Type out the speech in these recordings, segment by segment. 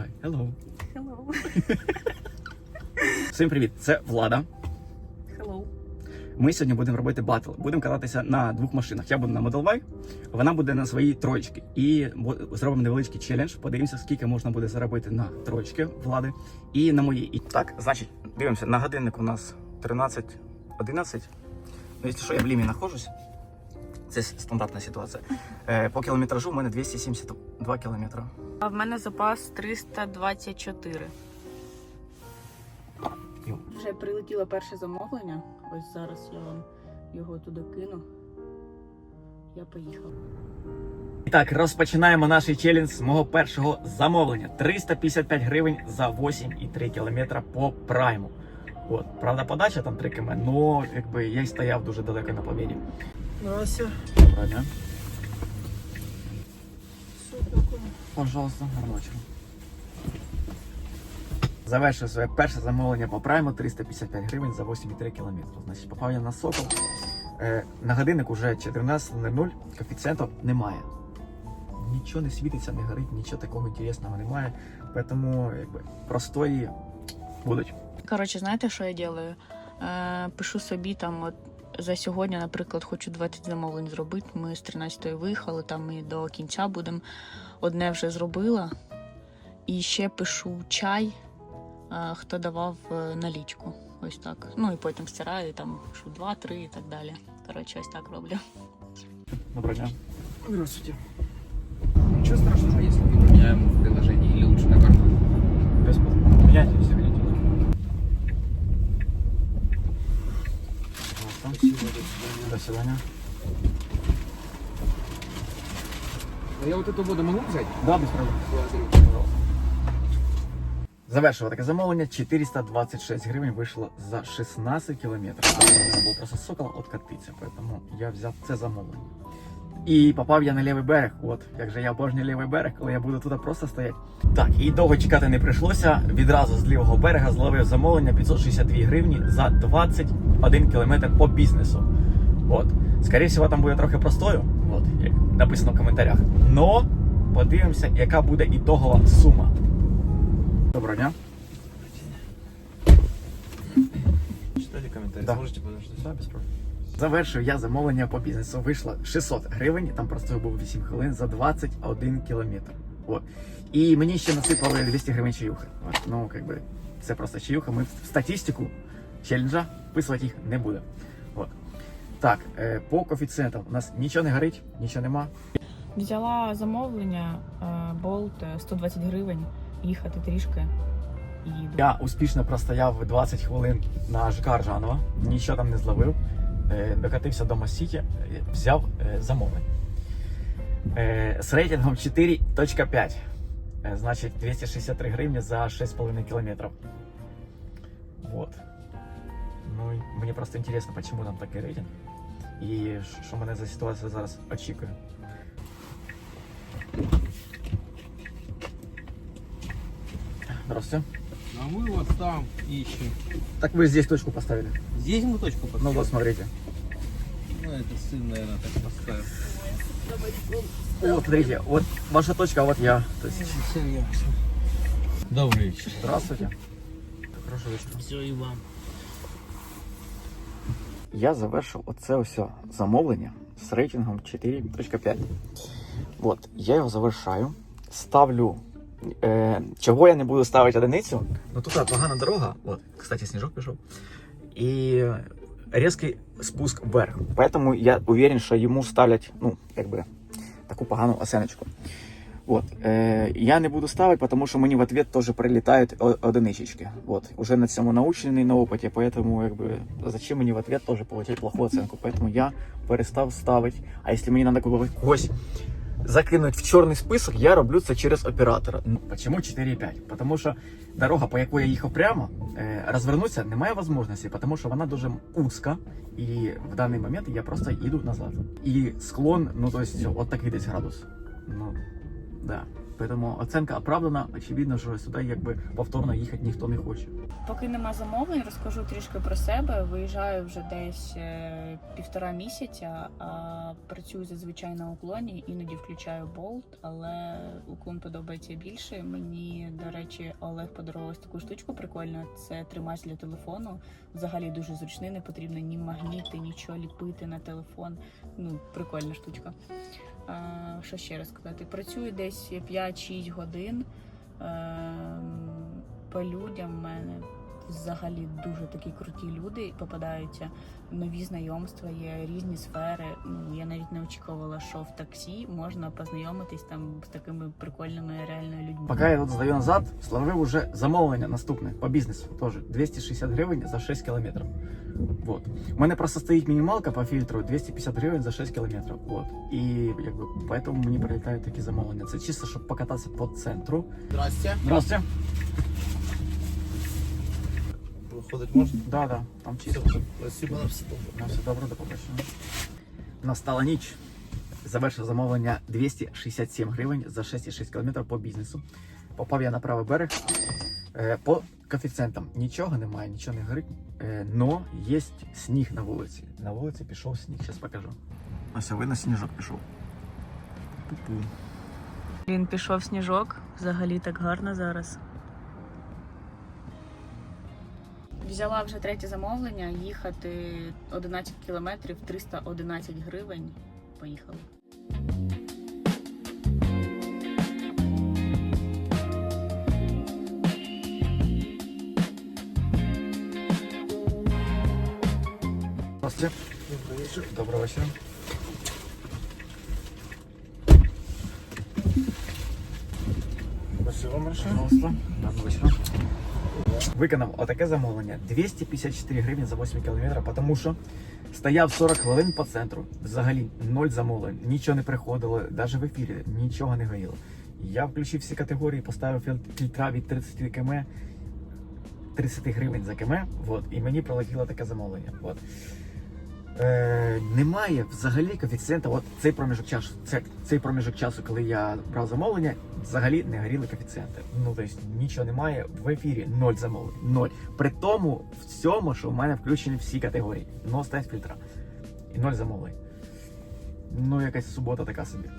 Давай, hello. Hello. Всім привіт, це Влада. Hello. Ми сьогодні будемо робити батл. Будемо кататися на двох машинах. Я буду на Model Y, вона буде на своїй троєчці. І зробимо невеличкий челендж. Подивимося, скільки можна буде заробити на троєчки влади і на моїй. І так, значить, дивимося, на годинник у нас 13.11. Ну, якщо що, я в лімі знаходжусь. Це стандартна ситуація. Е, по кілометражу у мене 272 кілометри. А в мене запас 324. Вже прилетіло перше замовлення. Ось зараз я вам його туди кину. Я поїхала. І так, розпочинаємо наш челендж з мого першого замовлення. 355 гривень за 8,3 кілометра по прайму. От, правда, подача там 3 км, но якби я й стояв дуже далеко на побіді. Вася. Доброго дня. Пожалуйста, гарного вечора. Завершив своє перше замовлення по прайму 355 гривень за 8,3 км. Значить, попав я на сокол. Е, на годинник уже 14.00, коефіцієнтів немає. Нічого не світиться, не горить, нічого такого інтересного немає. Тому якби простої будуть. Коротше, знаєте, що я делаю? Е, пишу собі там, от за сьогодні, наприклад, хочу 20 замовлень зробити. Ми з 13-ї виїхали, там ми до кінця будемо. Одне вже зробила. І ще пишу чай, е, хто давав е, налічку. Ось так. Ну і потім стираю, там пишу 2-3 і так далі. Коротше, ось так роблю. Доброго дня. Здравствуйте. Ничего страшного, если мы поменяем в приложении или лучше на карту? Без Міняйте все До свидания. А я вот эту воду могу взять? Да, без проблем. Завершив таке замовлення. 426 гривень вийшло за 16 кілометрів. Це був просто сокол откатиться, тому я взяв це замовлення. І попав я на лівий берег. От, як же я обожнюю лівий берег, коли я буду тут просто стояти. Так, і довго чекати не прийшлося. Відразу з лівого берега зловив замовлення 562 гривні за 21 кілометр по бізнесу. От. Скоріше всього, там буде трохи простою, от, як написано в коментарях. Но подивимося, яка буде ітогова сума. Доброго дня. Читали комментарии? Да. Сможете подождать? Да, без проблем. Завершив я замовлення по бізнесу. Вийшло 600 гривень, там просто був 8 хвилин за 21 кілометр. От. І мені ще насипали 200 гривень чаюхи. От. Ну, як би, це просто чаюха. Ми в статистику челенджа вписувати їх не будемо. От. Так, е, по коефіцієнтам у нас нічого не горить, нічого нема. Взяла замовлення, болт 120 гривень, їхати трішки і. Я успішно простояв 20 хвилин на ЖК Ржанова, нічого там не зловив. Е, Докатився до Мосіті, е, взяв е, замовлення. Е, З рейтингом 4.5. Е, Значить 263 гривні за 6,5 кілометрів. Вот. Ну, і мені просто інтересно, чому там такий рейтинг. І ш- що мене за ситуація зараз очікує. Здравствуйте. А мы вот там ищем. Так вы здесь точку поставили. Здесь мы точку Ну поставили? вот, смотрите. Ну, это сын, наверное, так поставил. Вот, смотрите, вот ваша точка, а вот я. То есть, Все. Добрый вечер. здравствуйте. Хорошого вечора. Все, и вам. Я завершив оце ось замовлення з рейтингом 4.5. От, я його завершаю. Ставлю. Е, чого я не буду ставити одиницю? Ну тут погана дорога. От, кстати, сніжок пішов. І різкий спуск вверх. Поэтому я уверен, що йому ставлять, ну, якби, таку погану оценочку. Вот. Э, я не буду ставити, тому що мені в ответ теж прилітають о- одиничечки. Вот. Уже на цьому научений на опиті, поэтому якби, зачем мені в ответ теж получать плохую оценку. Поэтому я перестав ставити. А якщо мені треба когось закинуть в чорний список, я роблю це через оператора. Чому Почему 4,5? Тому що дорога, по якій я їхав прямо, е, розвернутися немає можливості, тому що вона дуже узка, і в даний момент я просто їду назад. І склон, ну то есть, от такий десь градус. Ну, да. Тому оценка оправдана. Очевидно, що сюди якби повторно їхати ніхто не хоче. Поки нема замовлень, розкажу трішки про себе. Виїжджаю вже десь е, півтора місяця, а працюю зазвичай на уклоні, іноді включаю болт, але уклон подобається більше. Мені, до речі, Олег подарував таку штучку прикольну. Це тримач для телефону. Взагалі дуже зручний, не потрібно ні магніти, нічого ліпити на телефон. Ну, прикольна штучка. Що ще раз сказати? Працюю десь 5-6 годин. Ем, по людям в мене взагалі дуже такі круті люди попадаються. Нові знайомства, є різні сфери. Ну я навіть не очікувала, що в таксі можна познайомитись там з такими прикольними реально людьми. Поки я тут здаю назад, сложив уже замовлення наступне по бізнесу. Теж 260 гривень за 6 кілометрів. Вот. У мене просто стоїть мінімалка по фільтру 250 гривень за 6 кілометрів. Вот. І якби поэтому мені прилітають такі замовлення. Це чисто, щоб покататися по центру. Здрасте. Здравствуйте. Выходить можно? Да, да, там чисто. Спасибо на все добре. На все добре, до побачення. Настала ніч. Завершив замовлення 267 гривень за 6,6 км по бізнесу. Попав я на правий берег. Е, По коефіцієнтам нічого немає, нічого не горить. Е, Но є сніг на вулиці. На вулиці пішов сніг, зараз покажу. Ось видно, сніжок пішов. Пу-пу. Він пішов сніжок, взагалі так гарно зараз. Взяла вже третє замовлення, їхати 11 кілометрів, 311 гривень. Поїхали. Здравствуйте. Доброго вечора. Спасибо вам большое. Пожалуйста. Виконав отаке замовлення 254 гривні за 8 кілометрів, тому що стояв 40 хвилин по центру. Взагалі ноль замовлень, нічого не приходило, навіть в ефірі нічого не горіло. Я включив всі категорії, поставив фільтра від 30 км, 30 гривень за км, от, і мені прилетіло таке замовлення. От. Е, немає взагалі коефіцієнта. От цей проміжок часу, це, цей проміжок часу, коли я брав замовлення, взагалі не горіли коефіцієнти. Ну тобто нічого немає в ефірі, ноль замовлень. Ноль. При тому в цьому, що в мене включені всі категорії. Но стоять фільтра. І ноль замовлень. Ну, якась субота така собі.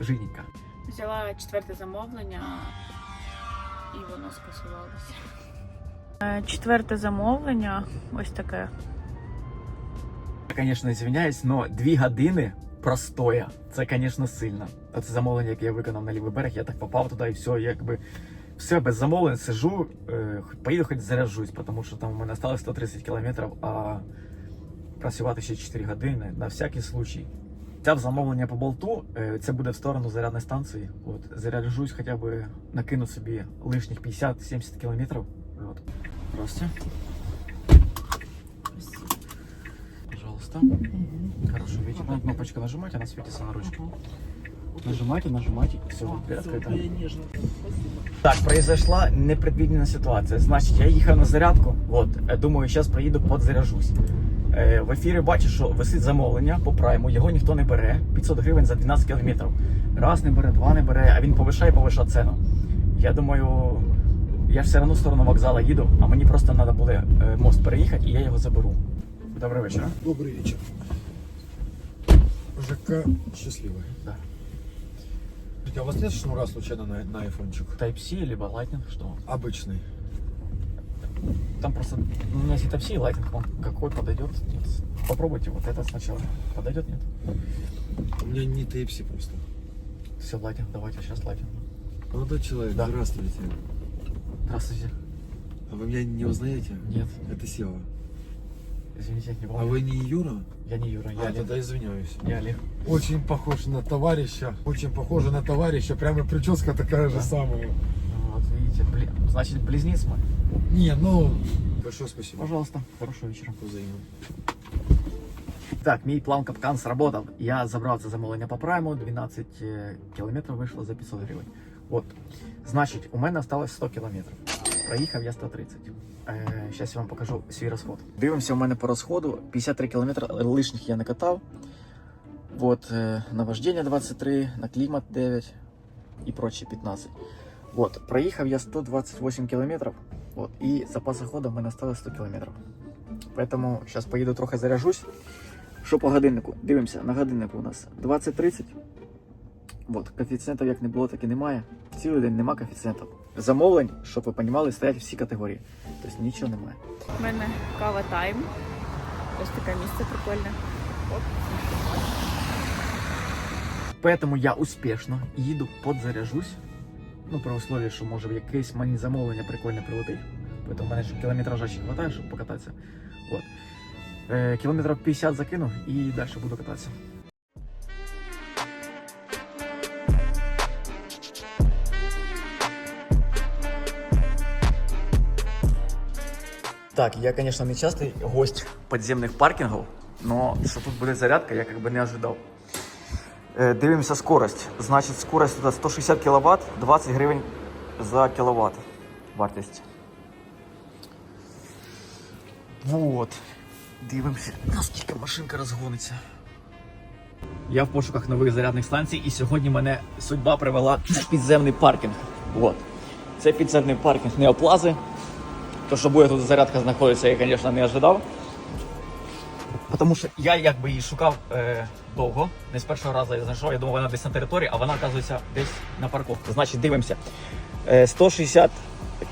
Жиденька. Взяла четверте замовлення і воно скасувалося. Е, Четверте замовлення, ось таке. Звісно, извиняюсь, але дві години простоя. Це, звісно, сильно. Оце замовлення, яке я виконав на лівий берег, я так попав туди і все, якби все без замовлень сижу, е, поїду хоч заряджусь, тому що там у мене осталось 130 кілометрів, а працювати ще 4 години на всякий случай. Взяв замовлення по болту, це буде в сторону зарядної станції. От, заряджусь хоча б накину собі лишніх 50-70 кілометрів. От. Здравствуйте. Пожалуйста. Хорошо, видите, на кнопочку нажимайте, она светится на ручке. Нажимайте, нажимайте, все, открыто. Так, произошла непредвиденная ситуация. Значить, я їхав на зарядку, от, думаю, зараз приїду, подзаряжусь. Е, в ефірі бачу, що висить замовлення по прайму, його ніхто не бере. 500 гривень за 12 кілометрів. Раз не бере, два не бере, а він повишає, повишає ціну. Я думаю, я ж все одно в сторону вокзалу їду, а мені просто треба буде е, мост переїхати, і я його заберу. Добрий вечір. Добрый вечер. ЖК «Счастливый». Да. Скажите, а у вас нет шнура случайно на, на айфончик? Type-C либо Lightning, что? Обычный. Там просто, ну, у меня есть Type-C и Lightning, вам какой подойдет? Нет. Попробуйте вот этот сначала. Подойдет, нет? У меня не Type-C просто. Все, Lightning, давайте сейчас Lightning. Молодой человек, Да. здравствуйте. Здравствуйте. А вы меня не узнаете? Нет, Это Сева. извините, не А помню. вы не Юра? Я не Юра, я а, Олег. тогда извиняюсь. Я Олег. Очень похож на товарища. Очень похоже на товарища. Прямо прическа такая же Да. самая. Ну, вот видите, бли- значит, близнец мы. Не, ну... Большое спасибо. Пожалуйста, хорошего вечера. Взаимно. Так, мій план капкан сработав. Я забрав це замовлення по прайму, 12 е, кілометрів вийшло за 500 гривень. От, значить, у мене осталось 100 кілометрів. Проїхав я 130. Е, Зараз я вам покажу свій розход. Дивимося у мене по розходу. 53 кілометри лишніх я не катав. От, е, на вождення 23, на клімат 9. і прочі 15. От, проїхав я 128 кілометрів, от, і запас ходу в мене осталось 100 кілометрів. Поэтому зараз поїду трохи заряжусь. Що по годиннику? Дивимося, на годиннику у нас 20.30. От, коефіцієнтів як не було, так і немає. Цілий день нема коефіцієнтів. Замовлень, щоб ви розуміли, стоять всі категорії. Тобто нічого немає. У мене кава тайм. Ось таке місце прикольне. Поэтому я успішно їду, подзаряжусь. Ну, при условии, що може якесь мені замовлення прикольне прилетить. Поэтому в мене ще кілометража ще хватає, щоб покататися. От. Е, кілометрів 50 закину і далі буду кататися. Так, я, конечно, не частый гость подземних паркінгів, но що тут буде зарядка, я как бы не ожидав. Е, Дивимося скорость. Значить, скорость тут 160 кВт, 20 гривень за кіловат вартість. Вот. Дивимося, наскільки машинка розгониться. Я в пошуках нових зарядних станцій, і сьогодні мене судьба привела на підземний паркінг. Вот. Це підземний паркінг Неоплази. То, що буде тут зарядка знаходиться, я, звісно, не ожидав. Тому що я якби її шукав е, довго. Не з першого разу я знайшов. Я думав, вона десь на території, а вона оказується десь на парковці. Значить, дивимося. Е, 160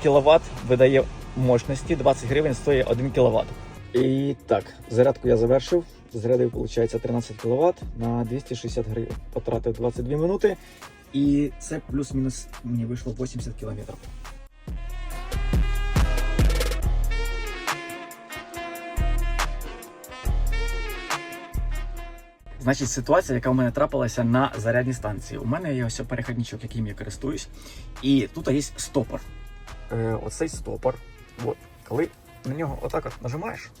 кВт видає мощності, 20 гривень стоїть 1 кВт. І так, зарядку я завершив. Зарядив, виходить, 13 кВт на 260 гривень. Потратив 22 минути. І це плюс-мінус мені вийшло 80 км. Значить, ситуація, яка в мене трапилася на зарядній станції. У мене є ось перехідничок, яким я користуюсь, і тут є стопор. Е, оцей стопор. От, коли на нього отак от нажимаєш,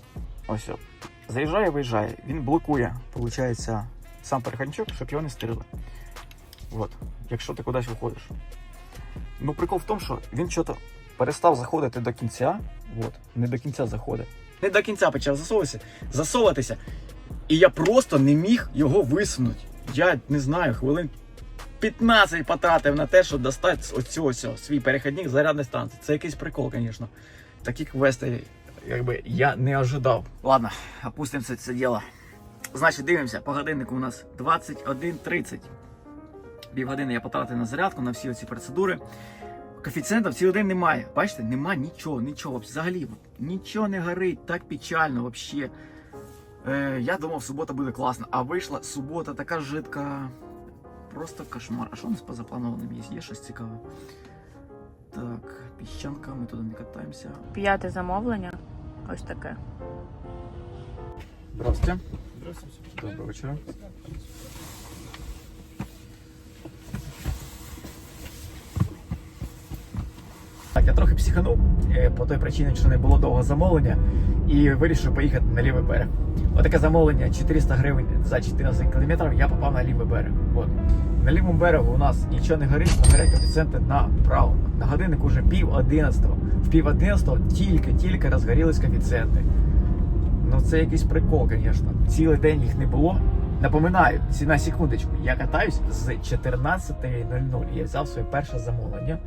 ось, заїжджає, виїжджає, він блокує, виходить, сам перехідничок, щоб його не стерили. От, якщо ти кудись виходиш. Ну, прикол в тому, що він що-то перестав заходити до кінця. От, не до кінця заходить. Не до кінця почав засовуватися, засовуватися. І я просто не міг його висунути. Я не знаю, хвилин 15 потратив на те, щоб достати оцю ось свій перехідник зарядної станції. Це якийсь прикол, звісно. Такі квести, якби я не ожидав. Ладно, опустимо це, діло. Значить, дивимося, по годиннику у нас 21.30. Півгодини я потратив на зарядку, на всі ці процедури. Коефіцієнтів цілий день немає. Бачите, нема нічого, нічого. Взагалі, нічого не горить, так печально взагалі. Е, я думав, субота буде класна, а вийшла субота така жидка. Просто кошмар. А що у нас по запланованим є? Є щось цікаве? Так, піщанка, ми туди не катаємося. П'яте замовлення. Ось таке. Здравствуйте. Здравствуйте. Доброго вечора. Я трохи психанув е, по той причині, що не було довго замовлення, і вирішив поїхати на лівий берег. Отаке замовлення 400 гривень за 14 кілометрів, я попав на лівий берег. От. На лівому берегу у нас нічого не горить, але горять коефіцієнти направо. На годинник уже пів одинадцятого. В пів одинадцятого тільки-тільки розгорілись коефіцієнти. Ну це якийсь прикол, звісно. Цілий день їх не було. Напоминаю, на секундочку, я катаюсь з 14.00. Я взяв своє перше замовлення,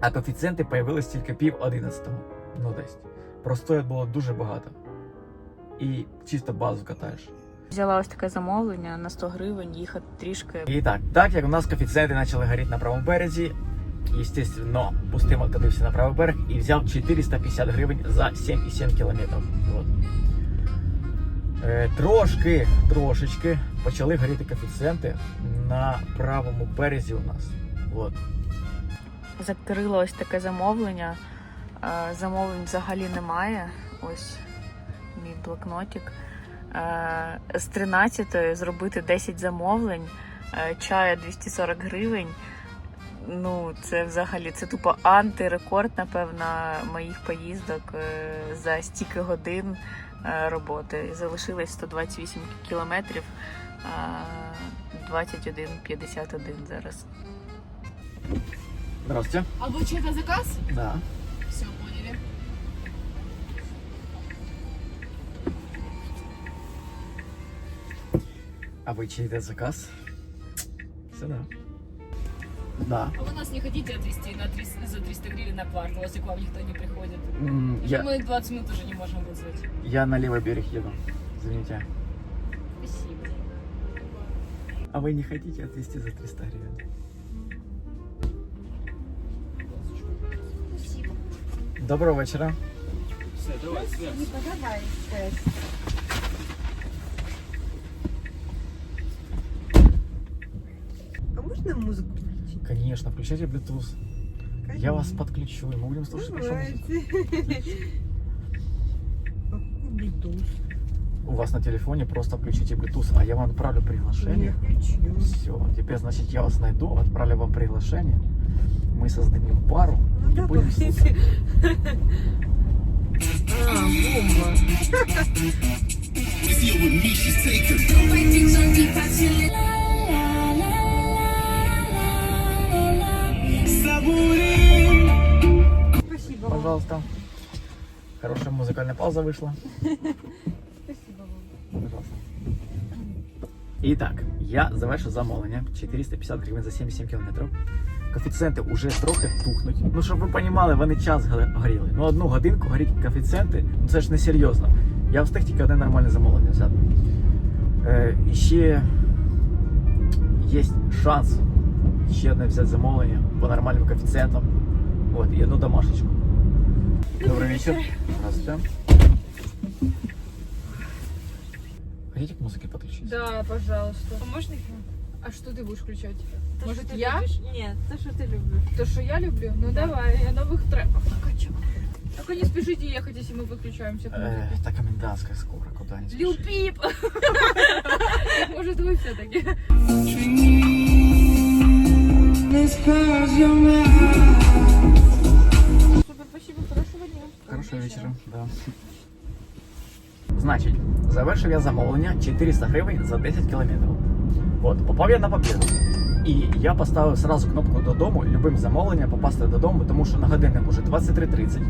а коефіцієнти появились тільки пів одинадцятого. Ну десь. Простоїть було дуже багато. І чисто базу катаєш. Взяла ось таке замовлення на 100 гривень, їхати трішки. І так, так як у нас коефіцієнти почали горіти на правому березі, естественно, пустим откатився на правий берег і взяв 450 гривень за 7,7 кілометрів. От. Е, трошки, трошечки почали горіти коефіцієнти на правому березі у нас. От. Закрила ось таке замовлення. Е, Замовлень взагалі немає. Ось мій блокнотик. Е, З 13 зробити 10 замовлень, е, чая 240 гривень. Ну, це взагалі це тупо антирекорд, напевно, моїх поїздок за стільки годин роботи. Залишилось 128 кілометрів, а 21,51 зараз. Здравствуйте. А вы чей-то заказ? Да. Все, поняли. А ви чийте заказ? Все да. Да. А вы нас не хотите отвезти на 300, за 300 гривен на квартал, если к вам никто не приходит? Уже Я, Мы 20 минут уже не можем вызвать. я на левый берег еду. Извините. Спасибо. А вы не хотите отвезти за 300 гривен? Доброго вечора. А можно музыку включить? Конечно, включайте Bluetooth. Я вас подключу, и мы будем слушать вашу музыку. Давайте. Bluetooth? У вас на телефоне просто включите Bluetooth, а я вам отправлю Я приглашение. включила. Все, теперь, значит, я вас найду, отправлю вам приглашение Мы создадим пару Ну и будем давайте. слушать. А, бомба. Спасибо вам. Пожалуйста. Хорошая музыкальная пауза вышла. Спасибо вам. Пожалуйста. І так, я завершив замовлення 450 гривень за 77 кілометрів. Коефіцієнти вже трохи тухнуть. Ну, щоб ви розуміли, вони час горіли. Ну, одну годинку горіть коефіцієнти, ну це ж не серйозно. Я встиг тільки одне нормальне замовлення взяти. Е, і ще є шанс ще одне взяти замовлення по нормальним коефіцієнтам. От, і одну домашечку. Добрый вечер. Здравствуйте. Хотите к музыке подключиться? Да, пожалуйста. Помощник? А что ты будешь включать? То, Может, что ты я? любишь? Нет, то, что ты любишь. То, что я люблю? Ну давай, я новых треков накачу. Только не спешите ехать, если мы выключаемся Э, это комендантская скоро, куда не Лил спеши. Пип! Может, вы все-таки. Супер, спасибо, хорошего дня. Вечора, да. Значить, завершив я замовлення 400 гривень за 10 кілометрів. От, попав я на побіду. І я поставив сразу кнопку додому, любим замовленням попасти додому, тому що на годинник уже 23.30.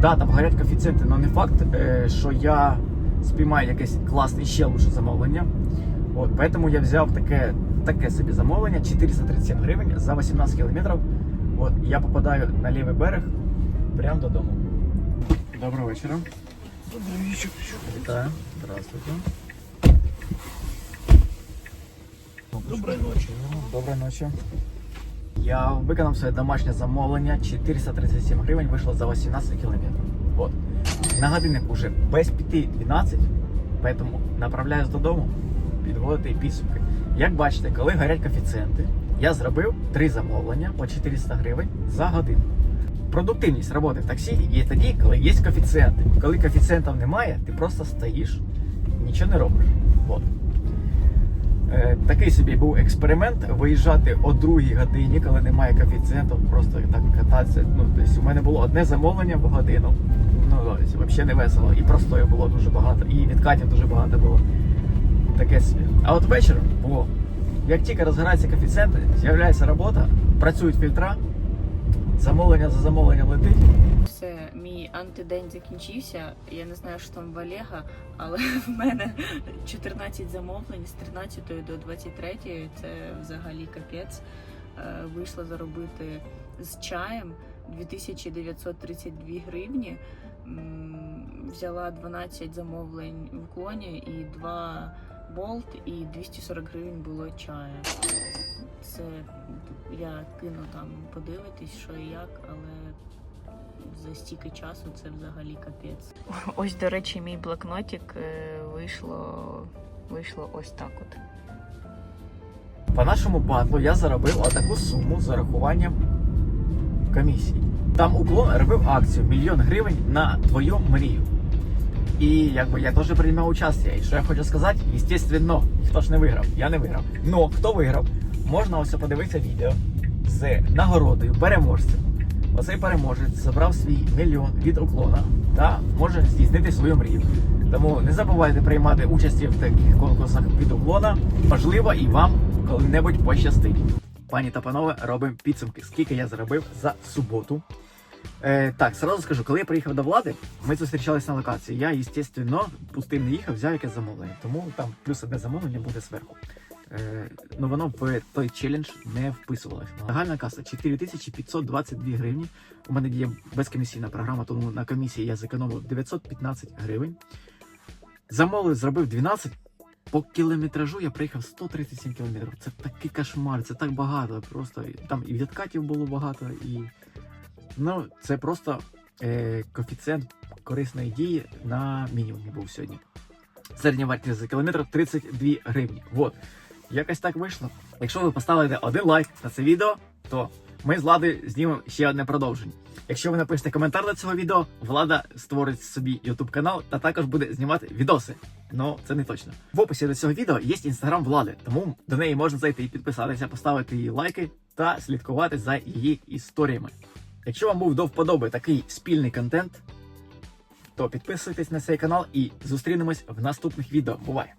Да, там горять коефіцієнти, але не факт, е, що я спіймаю якесь класне ще лучше замовлення. От, поэтому я взяв таке, таке собі замовлення 437 гривень за 18 кілометрів. От, я попадаю на лівий берег прямо додому. Доброго вечора. Добрый вечер. Вітаю. Здравствуйте. Доброй ночи. Доброї ночі. Я виконав своє домашнє замовлення. 437 гривень вийшло за 18 кілометрів. От. На годинник уже без 5-12, тому направляюсь додому підводити підсумки. Як бачите, коли горять коефіцієнти, я зробив три замовлення по 400 гривень за годину. Продуктивність роботи в таксі є тоді, коли є коефіцієнти. Коли коефіцієнтів немає, ти просто стоїш, нічого не робиш. От. Е, Такий собі був експеримент виїжджати о другій годині, коли немає коефіцієнту, просто так кататися. Ну, тобто у мене було одне замовлення в годину. Ну, взагалі не весело. І простою було дуже багато, і відкатів дуже багато було. Таке собі. А от вечором було. Як тільки розгораються коефіцієнти, з'являється робота, працюють фільтра, замовлення за замовленням летить. Все, мій антидень закінчився. Я не знаю, що там в Олега, але в мене 14 замовлень з 13 до 23. Це взагалі капець. Е, Вийшла заробити з чаєм 2932 гривні. Взяла 12 замовлень в уклоні і 2 болт, і 240 гривень було чаю. Це я кину там подивитись, що і як, але за стільки часу це взагалі капець. Ось, до речі, мій блокнотик е, вийшло, вийшло ось так от. По нашому батлу я заробив отаку суму з урахуванням комісії. Там уклон робив акцію мільйон гривень на твою мрію. І якби я теж приймав участь. І що я хочу сказати, естественно, ніхто ж не виграв. Я не виграв. Но хто виграв? Можна ось подивитися відео з нагородою переможцем. Оцей переможець забрав свій мільйон від уклона та може здійснити свою мрію. Тому не забувайте приймати участь в таких конкурсах від уклона. Можливо, і вам коли-небудь пощастить. Пані та панове, робимо підсумки, скільки я заробив за суботу. Е, так, сразу скажу, коли я приїхав до влади, ми зустрічалися на локації. Я, звісно, пустим не їхав, взяв якесь замовлення. Тому там плюс одне замовлення буде зверху. Е, ну воно в той челендж не вписувалось. Загальна каса 4522 гривні. У мене діє безкомісійна програма, тому на комісії я зекономив 915 гривень. Замовив, зробив 12. По кілометражу я приїхав 137 кілометрів. Це такий кошмар, це так багато. Просто там і відкатів було багато, і ну це просто е, коефіцієнт корисної дії на мінімумі був сьогодні. Середня вартість за кілометр 32 гривні. Вот. Якось так вийшло. Якщо ви поставите один лайк на це відео, то ми з Владою знімемо ще одне продовження. Якщо ви напишете коментар до цього відео, Влада створить собі YouTube канал та також буде знімати відоси. Ну, це не точно. В описі до цього відео є інстаграм влади, тому до неї можна зайти і підписатися, поставити її лайки та слідкувати за її історіями. Якщо вам був до вподоби такий спільний контент, то підписуйтесь на цей канал і зустрінемось в наступних відео. Бувай!